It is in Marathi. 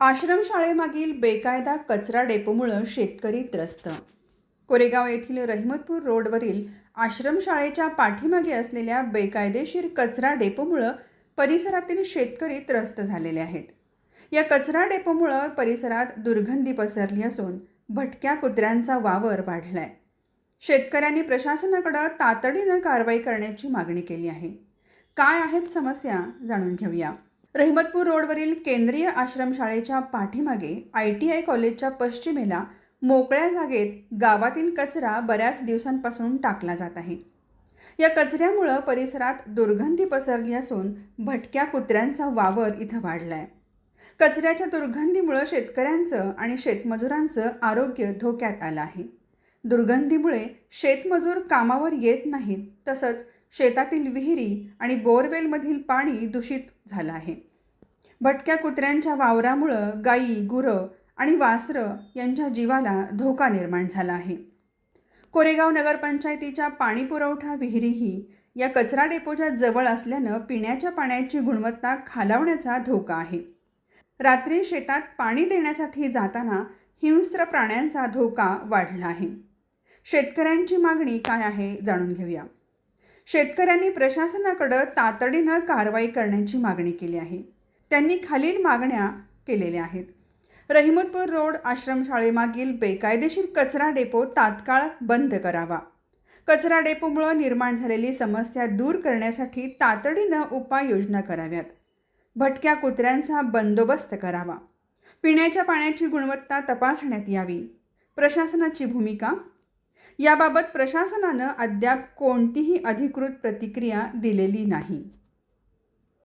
आश्रमशाळेमागील बेकायदा कचरा डेपोमुळं शेतकरी त्रस्त. कोरेगाव येथील रहिमतपूर रोडवरील आश्रमशाळेच्या पाठीमागे असलेल्या बेकायदेशीर कचरा डेपोमुळं परिसरातील शेतकरी त्रस्त झालेले आहेत. या कचरा डेपोमुळं परिसरात दुर्गंधी पसरली असून भटक्या कुत्र्यांचा वावर वाढलाय. शेतकऱ्यांनी प्रशासनाकडं तातडीनं कारवाई करण्याची मागणी केली आहे. काय आहेत समस्या जाणून घेऊया. रहिमतपूर रोडवरील केंद्रीय आश्रमशाळेच्या पाठीमागे आय टी आय कॉलेजच्या पश्चिमेला मोकळ्या जागेत गावातील कचरा बऱ्याच दिवसांपासून टाकला जात आहे. या कचऱ्यामुळं परिसरात दुर्गंधी पसरली असून भटक्या कुत्र्यांचा वावर इथं वाढलाय. कचऱ्याच्या दुर्गंधीमुळं शेतकऱ्यांचं आणि शेतमजुरांचं आरोग्य धोक्यात आलं आहे. दुर्गंधीमुळे शेतमजूर कामावर येत नाहीत तसंच शेतातील विहिरी आणि बोरवेलमधील पाणी दूषित झालं आहे. भटक्या कुत्र्यांच्या वावरामुळं गायी गुरं आणि वासरं यांच्या जीवाला धोका निर्माण झाला आहे. कोरेगाव नगरपंचायतीच्या पाणीपुरवठा विहिरीही या कचरा डेपोच्या जवळ असल्यानं पिण्याच्या पाण्याची गुणवत्ता खालावण्याचा धोका आहे. रात्री शेतात पाणी देण्यासाठी जाताना हिंस्त्र प्राण्यांचा धोका वाढला आहे. शेतकऱ्यांची मागणी काय आहे जाणून घेऊया. शेतकऱ्यांनी प्रशासनाकडं तातडीनं कारवाई करण्याची मागणी केली आहे. त्यांनी खालील मागण्या केलेल्या आहेत. रहिमतपूर रोड आश्रमशाळेमागील बेकायदेशीर कचरा डेपो तात्काळ बंद करावा. कचरा डेपोमुळं निर्माण झालेली समस्या दूर करण्यासाठी तातडीनं उपाययोजना कराव्यात. भटक्या कुत्र्यांचा बंदोबस्त करावा. पिण्याच्या पाण्याची गुणवत्ता तपासण्यात यावी. प्रशासनाची भूमिका याबाबत प्रशासनानं अद्याप कोणतीही अधिकृत प्रतिक्रिया दिलेली नाही.